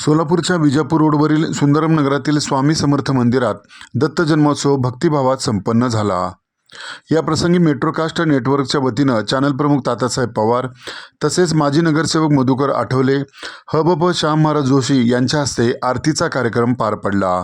सोलापूरच्या विजापूर रोडवरील सुंदरम नगरातील स्वामी समर्थ मंदिरात दत्त जन्मोत्सव भक्तिभावात संपन्न झाला. या प्रसंगी मेट्रोकास्ट नेटवर्कच्या वतीनं चॅनल प्रमुख तात्यासाहेब पवार तसेच माजी नगरसेवक मधुकर आठवले हबप श्याम महाराज जोशी यांच्या हस्ते आरतीचा कार्यक्रम पार पडला.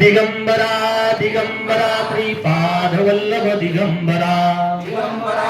दिगंबरा दिगंबरा श्रीपाद वल्लभ दिगंबरा दिगंबरा।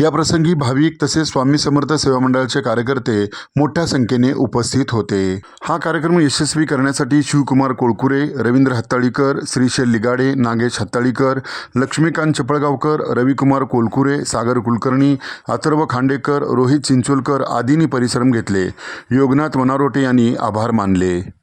या प्रसंगी भाविक तसेच स्वामी समर्थ सेवा मंडळाचे कार्यकर्ते मोठ्या संख्येने उपस्थित होते. हा कार्यक्रम यशस्वी करण्यासाठी शिवकुमार कोळकुरे रवींद्र हत्ताळीकर श्रीशैल लिगाडे नागेश हत्ताळीकर लक्ष्मीकांत चपळगावकर रविकुमार कोलकुरे सागर कुलकर्णी अथर्व खांडेकर रोहित चिंचोलकर आदींनी परिश्रम घेतले. योगनाथ वनारोटे यांनी आभार मानले.